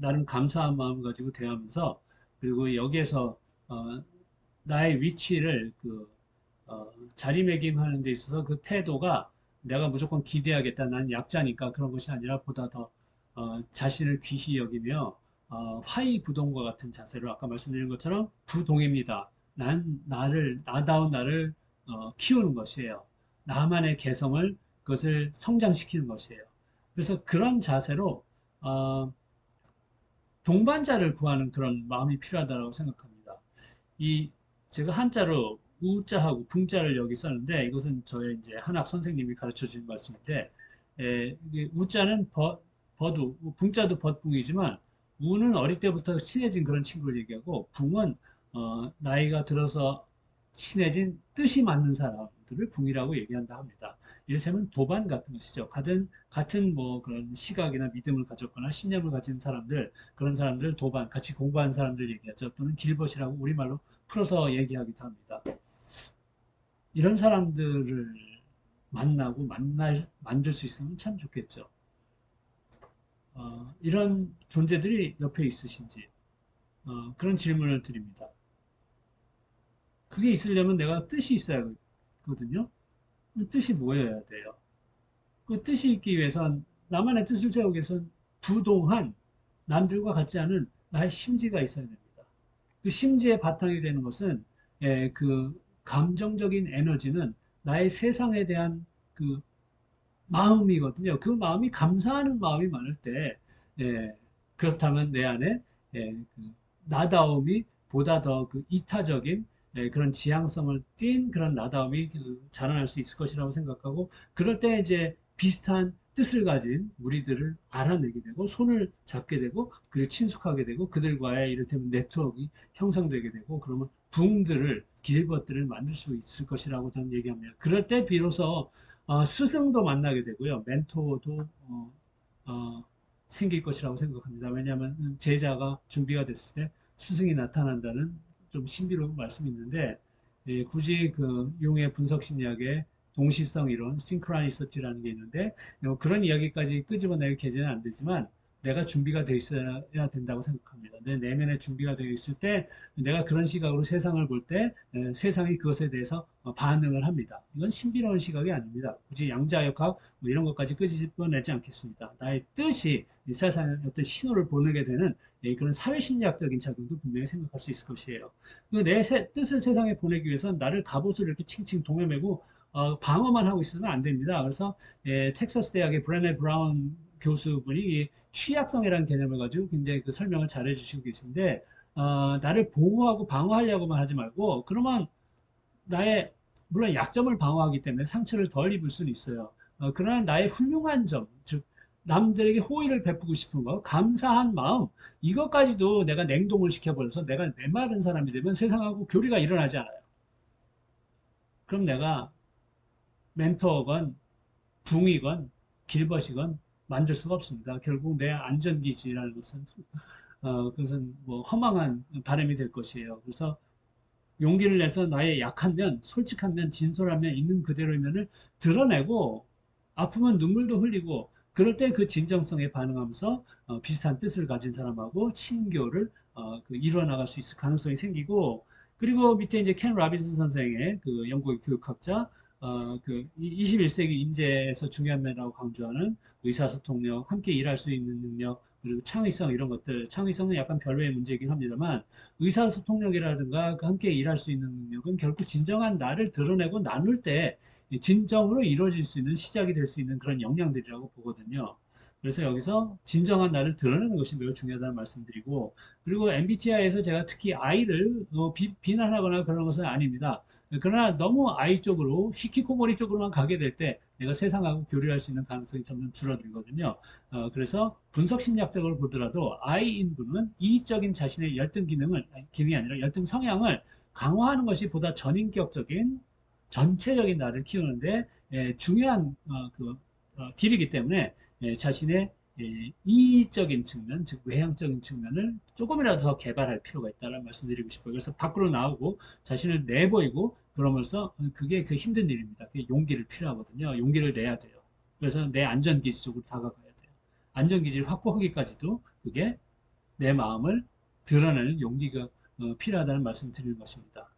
나름 감사한 마음을 가지고 대하면서 그리고 여기에서 어, 나의 위치를 그 어, 자리매김하는 데 있어서 그 태도가 내가 무조건 기대하겠다. 난 약자니까 그런 것이 아니라 보다 더 어, 자신을 귀히 여기며 어, 화이 부동과 같은 자세로 아까 말씀드린 것처럼 부동입니다. 난 나를 나다운 나를 어, 키우는 것이에요. 나만의 개성을 그것을 성장시키는 것이에요. 그래서 그런 자세로 어, 동반자를 구하는 그런 마음이 필요하다고 생각합니다. 이 제가 한자로 우자하고 붕자를 여기 썼는데 이것은 저의 이제 한학 선생님이 가르쳐 주신 말씀인데 에, 우자는 버, 버두 붕자도 버붕이지만 우는 어릴 때부터 친해진 그런 친구를 얘기하고 붕은 어, 나이가 들어서 친해진 뜻이 맞는 사람들을 붕이라고 얘기한다 합니다. 이를테면 도반 같은 것이죠. 같은, 같은 뭐 그런 시각이나 믿음을 가졌거나 신념을 가진 사람들, 그런 사람들 도반, 같이 공부한 사람들 얘기하죠. 또는 길벗이라고 우리말로 풀어서 얘기하기도 합니다. 이런 사람들을 만나고 만날, 만들 수 있으면 참 좋겠죠. 어, 이런 존재들이 옆에 있으신지, 어, 그런 질문을 드립니다. 그게 있으려면 내가 뜻이 있어야 거든요. 그 뜻이 뭐여야 돼요? 그 뜻이 있기 위해선 나만의 뜻을 세우기 위해선 부동한 남들과 같지 않은 나의 심지가 있어야 됩니다. 그 심지의 바탕이 되는 것은 예, 그 감정적인 에너지는 나의 세상에 대한 그 마음이거든요. 그 마음이 감사하는 마음이 많을 때 예, 그렇다면 내 안에 예, 그 나다움이 보다 더 그 이타적인 예, 그런 지향성을 띈 그런 나다움이 그 자라날 수 있을 것이라고 생각하고 그럴 때 이제 비슷한 뜻을 가진 무리들을 알아내게 되고 손을 잡게 되고 그리고 친숙하게 되고 그들과의 이를테면 네트워크가 형성되게 되고 그러면 부흥들을 길벗들을 만들 수 있을 것이라고 저는 얘기합니다. 그럴 때 비로소 어, 스승도 만나게 되고요. 멘토도 어, 어, 생길 것이라고 생각합니다. 왜냐하면 제자가 준비가 됐을 때 스승이 나타난다는 좀 신비로운 말씀이 있는데 예, 굳이 그 용의 분석 심리학의 동시성 이론, 싱크라니스티라는 게 있는데 뭐 그런 이야기까지 끄집어낼 계제는 안 되지만 내가 준비가 되어 있어야 된다고 생각합니다. 내 내면에 준비가 되어 있을 때 내가 그런 시각으로 세상을 볼 때 세상이 그것에 대해서 어, 반응을 합니다. 이건 신비로운 시각이 아닙니다. 굳이 양자역학 뭐 이런 것까지 끄집어내지 않겠습니다. 나의 뜻이 세상에 어떤 신호를 보내게 되는 그런 사회심리학적인 작용도 분명히 생각할 수 있을 것이에요. 그내 뜻을 세상에 보내기 위해서 나를 갑옷을 이렇게 칭칭 동여매고 어, 방어만 하고 있으면 안 됩니다. 그래서 예, 텍사스 대학의 브레네 브라운 교수분이 취약성이라는 개념을 가지고 굉장히 그 설명을 잘 해주시고 계신데 어, 나를 보호하고 방어하려고만 하지 말고 그러면 나의 물론 약점을 방어하기 때문에 상처를 덜 입을 수는 있어요. 어, 그러나 나의 훌륭한 점, 즉 남들에게 호의를 베푸고 싶은 거, 감사한 마음, 이것까지도 내가 냉동을 시켜버려서 내가 메마른 사람이 되면 세상하고 교류가 일어나지 않아요. 그럼 내가 멘토건, 붕이건, 길벗이건 만들 수가 없습니다. 결국 내 안전기지라는 것은 어, 그것은 뭐 허망한 바람이 될 것이에요. 그래서 용기를 내서 나의 약한 면, 솔직한 면, 진솔한 면, 있는 그대로의 면을 드러내고 아프면 눈물도 흘리고 그럴 때 그 진정성에 반응하면서 어, 비슷한 뜻을 가진 사람하고 친교를 어, 그 이루어 나갈 수 있을 가능성이 생기고 그리고 밑에 이제 켄 라빈슨 선생의 그 영국의 교육학자 어, 그 21세기 인재에서 중요한 면이라고 강조하는 의사소통력, 함께 일할 수 있는 능력, 그리고 창의성 이런 것들 창의성은 약간 별로의 문제이긴 합니다만 의사소통력이라든가 그 함께 일할 수 있는 능력은 결국 진정한 나를 드러내고 나눌 때 진정으로 이루어질 수 있는 시작이 될 수 있는 그런 역량들이라고 보거든요. 그래서 여기서 진정한 나를 드러내는 것이 매우 중요하다는 말씀드리고 그리고 MBTI에서 제가 특히 아이를 어, 비, 비난하거나 그런 것은 아닙니다. 그러나 너무 아이 쪽으로 히키코모리 쪽으로만 가게 될 때 내가 세상하고 교류할 수 있는 가능성이 점점 줄어들거든요. 어, 그래서 분석 심리학적으로 보더라도 아이인 분은 이적인 자신의 열등 기능을 기능이 아니라 열등 성향을 강화하는 것이 보다 전인격적인 전체적인 나를 키우는데 예, 중요한 어, 그 어, 길이기 때문에 예, 자신의 예, 이적인 측면, 즉 외향적인 측면을 조금이라도 더 개발할 필요가 있다는 말씀드리고 싶어요. 그래서 밖으로 나오고 자신을 내보이고 그러면서 그게 그 힘든 일입니다. 그게 용기를 필요하거든요. 용기를 내야 돼요. 그래서 내 안전기지 쪽으로 다가가야 돼요. 안전기지를 확보하기까지도 그게 내 마음을 드러내는 용기가 어, 필요하다는 말씀 드리는 것입니다.